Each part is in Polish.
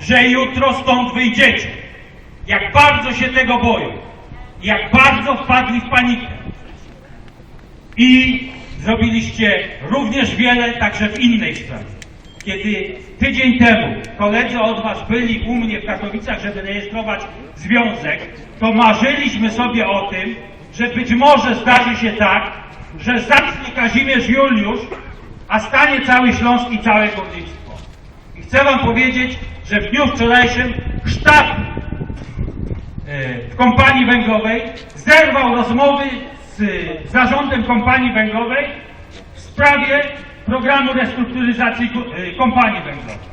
że jutro stąd wyjdziecie. Jak bardzo się tego boją. Jak bardzo wpadli w panikę. I zrobiliście również wiele także w innej sprawie. Kiedy tydzień temu koledzy od Was byli u mnie w Katowicach, żeby rejestrować związek, to marzyliśmy sobie o tym, że być może zdarzy się tak, że zacznie Kazimierz Juliusz, a stanie cały Śląsk i całe górnictwo. I chcę Wam powiedzieć, że w dniu wczorajszym sztab e, w kompanii węglowej zerwał rozmowy z e, zarządem kompanii węglowej w sprawie programu restrukturyzacji e, kompanii węglowej.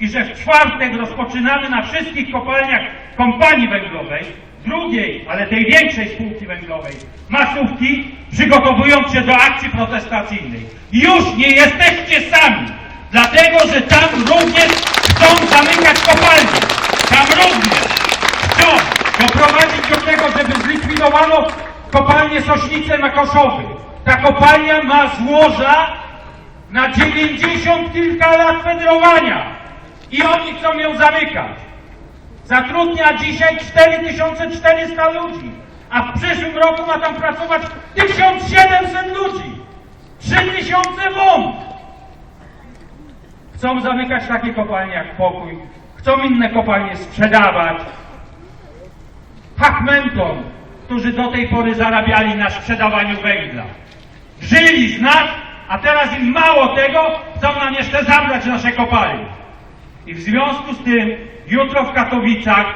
I że w czwartek rozpoczynamy na wszystkich kopalniach kompanii węglowej, drugiej, ale tej większej spółki węglowej, masówki, przygotowując się do akcji protestacyjnej. Już nie jesteście sami, dlatego że tam również chcą zamykać kopalnie. Tam również chcą doprowadzić do tego, żeby zlikwidowano kopalnię Sośnice na Koszowy. Ta kopalnia ma złoża na 90 kilka lat federowania i oni chcą ją zamykać. Zatrudnia dzisiaj 4400 ludzi, a w przyszłym roku ma tam pracować 1700 ludzi. 3000 wąt. Chcą zamykać takie kopalnie jak Pokój, chcą inne kopalnie sprzedawać. Hachmentom, którzy do tej pory zarabiali na sprzedawaniu węgla. Żyli z nas, a teraz im mało tego, chcą nam jeszcze zabrać nasze kopalnie. I w związku z tym jutro w Katowicach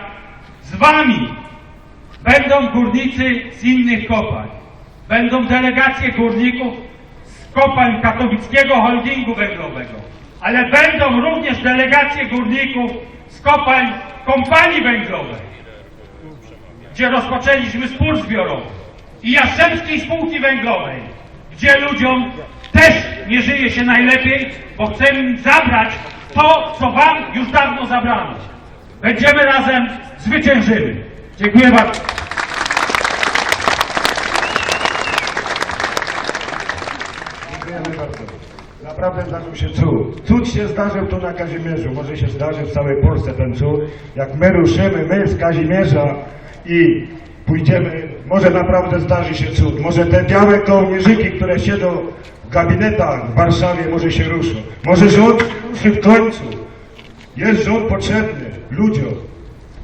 z wami będą górnicy z innych kopalń. Będą delegacje górników z kopalń katowickiego holdingu węglowego. Ale będą również delegacje górników z kopalń kompanii węglowej, gdzie rozpoczęliśmy spór zbiorowy. I Jastrzębskiej Spółki Węglowej, gdzie ludziom też nie żyje się najlepiej, bo chcemy im zabrać to, co wam już dawno zabrano. Będziemy razem, zwyciężymy. Dziękuję bardzo. Dziękujemy bardzo. Naprawdę zdarzył się cud. Cud się zdarzył tu na Kazimierzu. Może się zdarzy w całej Polsce ten cud. Jak my ruszymy, my z Kazimierza i pójdziemy, może naprawdę zdarzy się cud. Może te białe kołnierzyki, które siedzą w gabinetach w Warszawie, może się ruszą. Może rząd ruszy w końcu. Jest rząd potrzebny ludziom,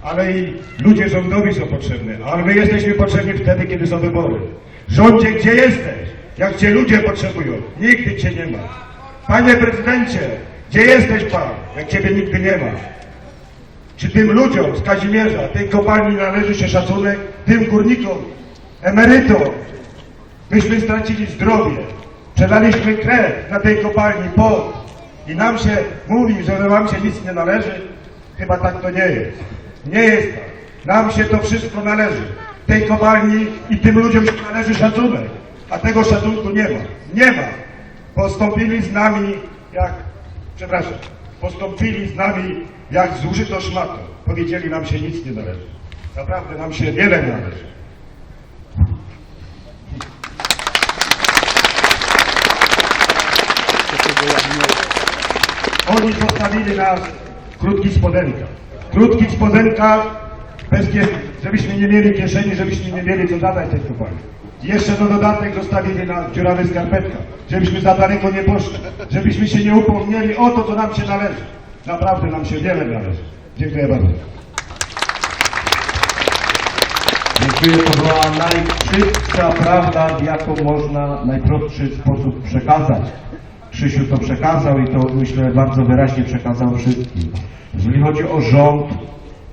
ale i ludzie rządowi są potrzebni. Ale my jesteśmy potrzebni wtedy, kiedy są wybory. Rządzie, gdzie jesteś? Jak cię ludzie potrzebują? Nigdy cię nie ma. Panie prezydencie, gdzie jesteś pan? Jak ciebie nigdy nie ma. Czy tym ludziom z Kazimierza, tej kopalni należy się szacunek? Tym górnikom, emerytom, myśmy stracili zdrowie, przelaliśmy krew na tej kopalni pot i nam się mówi, że wam się nic nie należy. Chyba tak to nie jest. Nie jest tak. Nam się to wszystko należy. Tej kopalni i tym ludziom się należy szacunek. A tego szacunku nie ma. Nie ma. Postąpili z nami jak, przepraszam, postąpili z nami jak zużyto szmatą. Powiedzieli nam się nic nie należy. Naprawdę nam się wiele należy. Oni zostawili nas w krótkich spodenkach. Krótkich spodenkach, bez żebyśmy nie mieli kieszeni, żebyśmy nie mieli co zadać tej kopalni. Jeszcze na dodatek zostawili nas w dziurawych skarpetkach, żebyśmy za daleko nie poszli, żebyśmy się nie upomnieli o to, co nam się należy. Naprawdę nam się wiele należy. Dziękuję bardzo. Dziękuję, to była najczystsza prawda, jaką można najprostszy sposób przekazać. Krzysiu to przekazał i to myślę bardzo wyraźnie przekazał wszystkim. Jeżeli chodzi o rząd,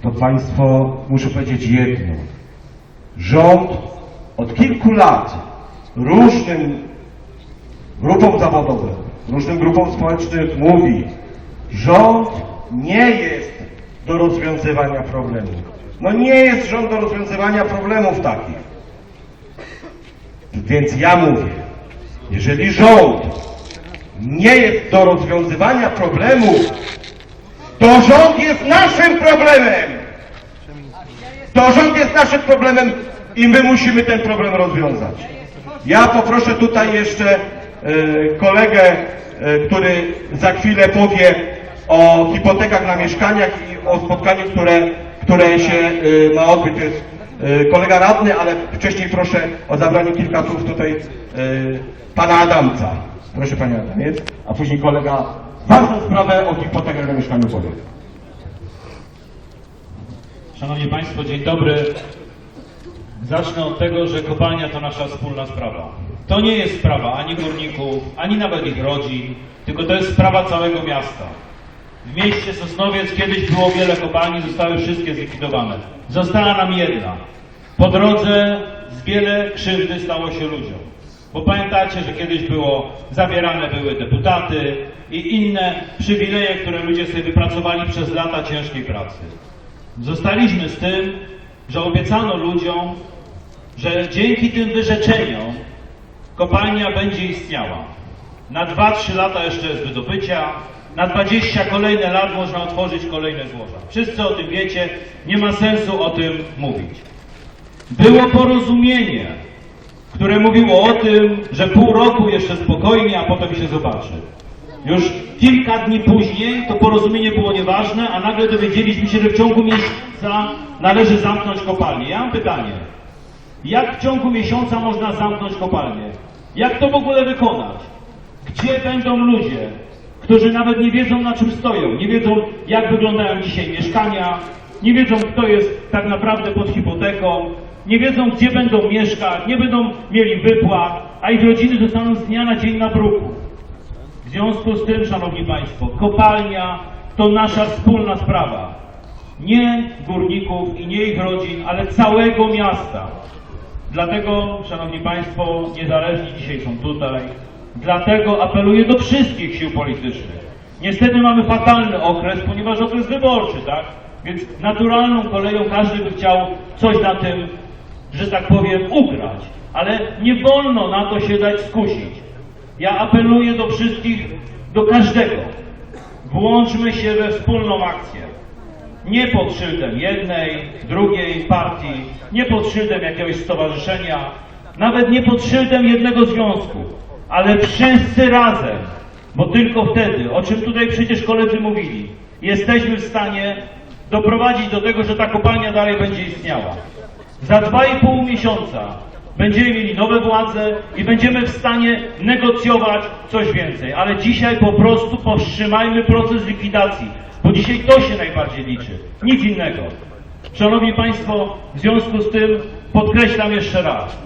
to Państwo muszę powiedzieć jedno. Rząd od kilku lat różnym grupom zawodowym, różnym grupom społecznym mówi, rząd nie jest do rozwiązywania problemów. No nie jest rząd do rozwiązywania problemów takich. Więc ja mówię, jeżeli rząd nie jest do rozwiązywania problemów, to rząd jest naszym problemem. To rząd jest naszym problemem i my musimy ten problem rozwiązać. Ja poproszę tutaj jeszcze e, kolegę, e, który za chwilę powie, o hipotekach na mieszkaniach i o spotkaniu, które, które się y, ma odbyć. To jest kolega radny, ale wcześniej proszę o zabranie kilka słów tutaj pana Adamca. Proszę panie Adamiec, a później kolega ważną sprawę o hipotekach na mieszkaniu powie. Szanowni Państwo, dzień dobry. Zacznę od tego, że kopalnia to nasza wspólna sprawa. To nie jest sprawa ani górników, ani nawet ich rodzin, tylko to jest sprawa całego miasta. W mieście Sosnowiec kiedyś było wiele kopalni, zostały wszystkie zlikwidowane. Została nam jedna. Po drodze z wiele krzywdy stało się ludziom. Bo pamiętacie, że kiedyś było, zabierane były deputaty i inne przywileje, które ludzie sobie wypracowali przez lata ciężkiej pracy. Zostaliśmy z tym, że obiecano ludziom, że dzięki tym wyrzeczeniom kopalnia będzie istniała. Na 2-3 lata jeszcze jest wydobycia, na 20 kolejne lat można otworzyć kolejne złoża. Wszyscy o tym wiecie, nie ma sensu o tym mówić. Było porozumienie, które mówiło o tym, że pół roku jeszcze spokojnie, a potem się zobaczy. Już kilka dni później to porozumienie było nieważne, a nagle dowiedzieliśmy się, że w ciągu miesiąca należy zamknąć kopalnię. Ja mam pytanie. Jak w ciągu miesiąca można zamknąć kopalnię? Jak to w ogóle wykonać? Gdzie będą ludzie, którzy nawet nie wiedzą na czym stoją, nie wiedzą jak wyglądają dzisiaj mieszkania, nie wiedzą kto jest tak naprawdę pod hipoteką, nie wiedzą gdzie będą mieszkać, nie będą mieli wypłat, a ich rodziny zostaną z dnia na dzień na bruku. W związku z tym, Szanowni Państwo, kopalnia to nasza wspólna sprawa. Nie górników i nie ich rodzin, ale całego miasta. Dlatego, Szanowni Państwo, niezależni dzisiaj są tutaj. Dlatego apeluję do wszystkich sił politycznych. Niestety mamy fatalny okres, ponieważ okres wyborczy, tak? Więc naturalną koleją każdy by chciał coś na tym, że tak powiem, ugrać. Ale nie wolno na to się dać skusić. Ja apeluję do wszystkich, do każdego. Włączmy się we wspólną akcję. Nie pod szyldem jednej, drugiej partii, nie pod szyldem jakiegoś stowarzyszenia, nawet nie pod szyldem jednego związku, ale wszyscy razem, bo tylko wtedy, o czym tutaj przecież koledzy mówili, jesteśmy w stanie doprowadzić do tego, że ta kopalnia dalej będzie istniała. Za dwa i pół miesiąca będziemy mieli nowe władze i będziemy w stanie negocjować coś więcej. Ale dzisiaj po prostu powstrzymajmy proces likwidacji, bo dzisiaj to się najbardziej liczy, nic innego. Szanowni Państwo, w związku z tym podkreślam jeszcze raz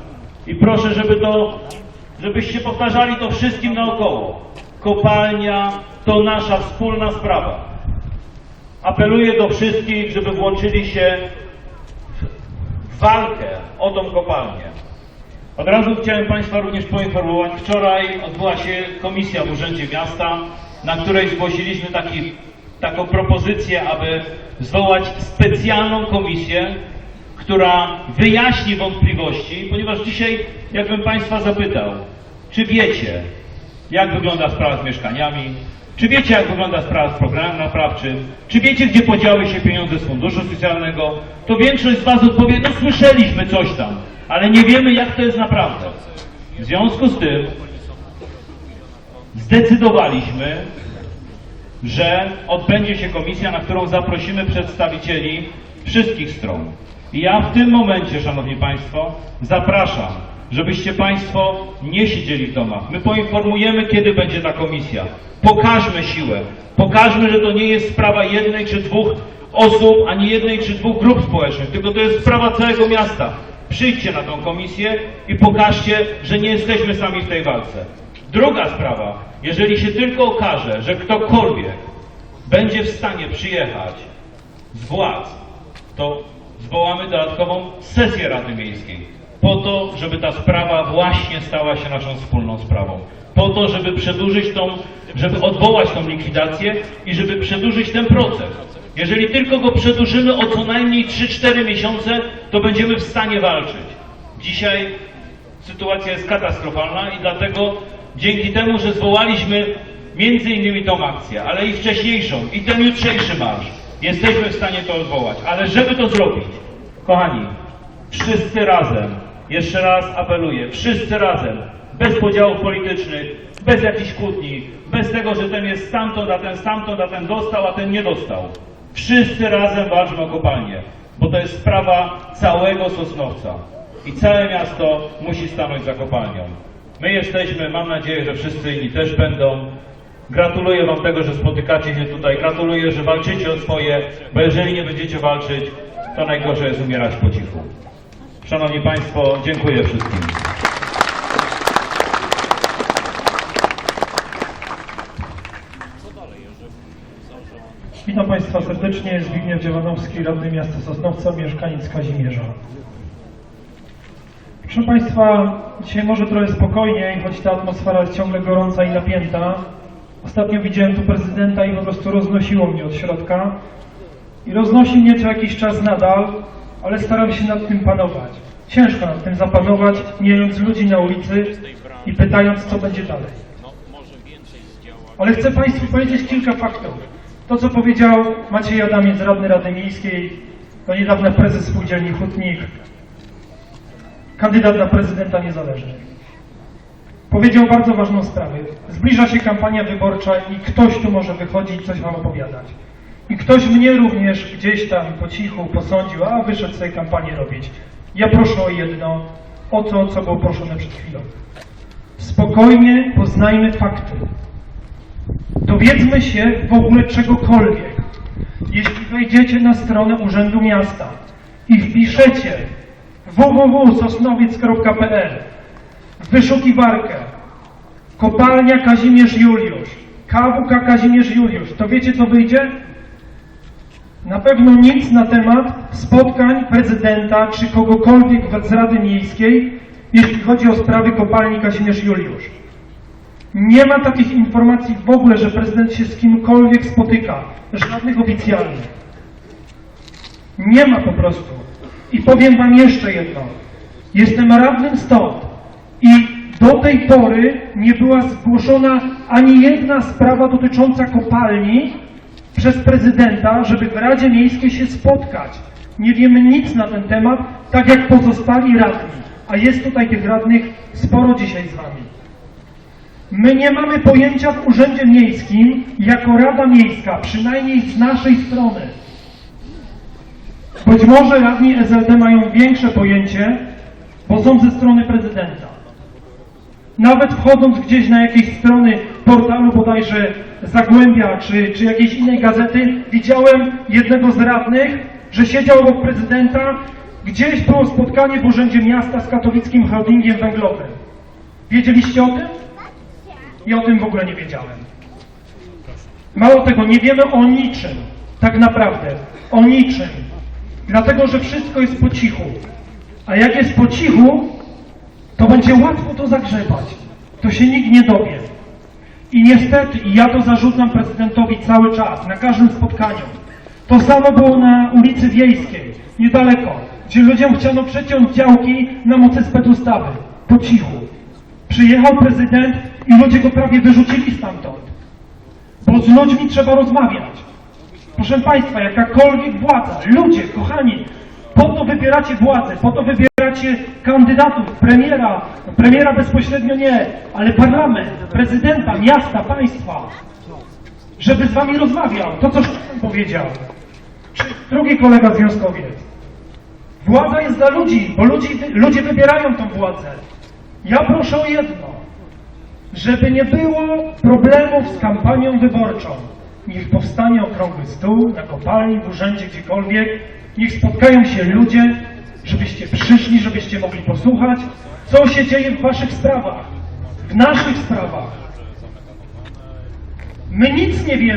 i proszę, żeby to, żebyście powtarzali to wszystkim naokoło. Kopalnia to nasza wspólna sprawa. Apeluję do wszystkich, żeby włączyli się w walkę o tą kopalnię. Od razu chciałem Państwa również poinformować, wczoraj odbyła się komisja w Urzędzie Miasta, na której zgłosiliśmy taki, taką propozycję, aby zwołać specjalną komisję, która wyjaśni wątpliwości, ponieważ dzisiaj, jakbym Państwa zapytał, czy wiecie, jak wygląda sprawa z mieszkaniami, czy wiecie, jak wygląda sprawa z programem naprawczym, czy wiecie, gdzie podziały się pieniądze z funduszu socjalnego, to większość z Was odpowie, no słyszeliśmy coś tam, ale nie wiemy, jak to jest naprawdę. W związku z tym zdecydowaliśmy, że odbędzie się komisja, na którą zaprosimy przedstawicieli wszystkich stron. I ja w tym momencie, Szanowni Państwo, zapraszam, żebyście Państwo nie siedzieli w domach. My poinformujemy, kiedy będzie ta komisja. Pokażmy siłę. Pokażmy, że to nie jest sprawa jednej czy dwóch osób, ani jednej czy dwóch grup społecznych, tylko to jest sprawa całego miasta. Przyjdźcie na tą komisję i pokażcie, że nie jesteśmy sami w tej walce. Druga sprawa, jeżeli się tylko okaże, że ktokolwiek będzie w stanie przyjechać z władz, to zwołamy dodatkową sesję Rady Miejskiej. Po to, żeby ta sprawa właśnie stała się naszą wspólną sprawą. Po to, żeby przedłużyć tą, żeby odwołać tą likwidację i żeby przedłużyć ten proces. Jeżeli tylko go przedłużymy o co najmniej 3-4 miesiące, to będziemy w stanie walczyć. Dzisiaj sytuacja jest katastrofalna i dlatego dzięki temu, że zwołaliśmy między innymi tą akcję, ale i wcześniejszą, i ten jutrzejszy marsz, jesteśmy w stanie to odwołać. Ale żeby to zrobić, kochani, wszyscy razem, jeszcze raz apeluję, wszyscy razem bez podziałów politycznych, bez jakichś kłótni, bez tego, że ten jest stamtąd, a ten stamtąd, a ten dostał, a ten nie dostał. Wszyscy razem walczmy o kopalnię, bo to jest sprawa całego Sosnowca i całe miasto musi stanąć za kopalnią. My jesteśmy, mam nadzieję, że wszyscy inni też będą. Gratuluję Wam tego, że spotykacie się tutaj. Gratuluję, że walczycie o swoje, bo jeżeli nie będziecie walczyć, to najgorzej jest umierać po cichu. Szanowni Państwo, dziękuję wszystkim. Witam Państwa serdecznie. Zbigniew Dziewanowski, radny miasta Sosnowca, mieszkaniec Kazimierza. Proszę Państwa, dzisiaj może trochę spokojniej, choć ta atmosfera jest ciągle gorąca i napięta. Ostatnio widziałem tu prezydenta i po prostu roznosiło mnie od środka. I roznosi mnie co jakiś czas nadal, ale staram się nad tym panować. Ciężko nad tym zapanować, mijając ludzi na ulicy i pytając, co będzie dalej. Ale chcę Państwu powiedzieć kilka faktów. To, co powiedział Maciej Adamiec, radny Rady Miejskiej, do niedawna prezes spółdzielni Hutnik, kandydat na prezydenta niezależny. Powiedział bardzo ważną sprawę. Zbliża się kampania wyborcza i ktoś tu może wychodzić coś Wam opowiadać. I ktoś mnie również gdzieś tam po cichu posądził, a wyszedł sobie kampanię robić. Ja proszę o jedno, o to, co było proszone przed chwilą. Spokojnie poznajmy fakty. Dowiedzmy się w ogóle czegokolwiek. Jeśli wejdziecie na stronę Urzędu Miasta i wpiszecie www.sosnowiec.pl wyszukiwarkę kopalnia Kazimierz Juliusz, KWK Kazimierz Juliusz, to wiecie co wyjdzie? Na pewno nic na temat spotkań prezydenta czy kogokolwiek z Rady Miejskiej, jeśli chodzi o sprawy kopalni Kazimierz Juliusz. Nie ma takich informacji w ogóle, że prezydent się z kimkolwiek spotyka, żadnych oficjalnych. Nie ma po prostu. I powiem Wam jeszcze jedno. Jestem radnym stąd i do tej pory nie była zgłoszona ani jedna sprawa dotycząca kopalni przez prezydenta, żeby w Radzie Miejskiej się spotkać. Nie wiemy nic na ten temat, tak jak pozostali radni. A jest tutaj tych radnych sporo dzisiaj z Wami. My nie mamy pojęcia w Urzędzie Miejskim jako Rada Miejska, przynajmniej z naszej strony. Być może radni SLD mają większe pojęcie, bo są ze strony prezydenta. Nawet wchodząc gdzieś na jakieś strony portalu bodajże Zagłębia czy, czy jakiejś innej gazety, widziałem jednego z radnych, że siedział obok prezydenta, gdzieś było spotkanie w Urzędzie Miasta z katowickim holdingiem węglowym. Wiedzieliście o tym? Ja o tym w ogóle nie wiedziałem. Mało tego, nie wiemy o niczym, tak naprawdę, o niczym. Dlatego, że wszystko jest po cichu. A jak jest po cichu, to będzie łatwo to zagrzebać. To się nikt nie dowie. I niestety, i ja to zarzucam prezydentowi cały czas, na każdym spotkaniu. To samo było na ulicy Wiejskiej, niedaleko, gdzie ludziom chciano przeciąć działki na mocy specustawy. Po cichu. Przyjechał prezydent i ludzie go prawie wyrzucili stamtąd. Bo z ludźmi trzeba rozmawiać. Proszę Państwa, jakakolwiek władza, ludzie, kochani, po to wybieracie władzę, po to wybieracie kandydatów, premiera, premiera bezpośrednio nie, ale parlament, prezydenta, miasta, państwa, żeby z Wami rozmawiał. To, co powiedział. Drugi kolega związkowiec. Władza jest dla ludzi, bo ludzi, ludzie wybierają tą władzę. Ja proszę o jedno, żeby nie było problemów z kampanią wyborczą. Niech powstanie okrągły stół na kopalni, w urzędzie, gdziekolwiek. Niech spotkają się ludzie, żebyście przyszli, żebyście mogli posłuchać, co się dzieje w waszych sprawach, w naszych sprawach. My nic nie wiemy.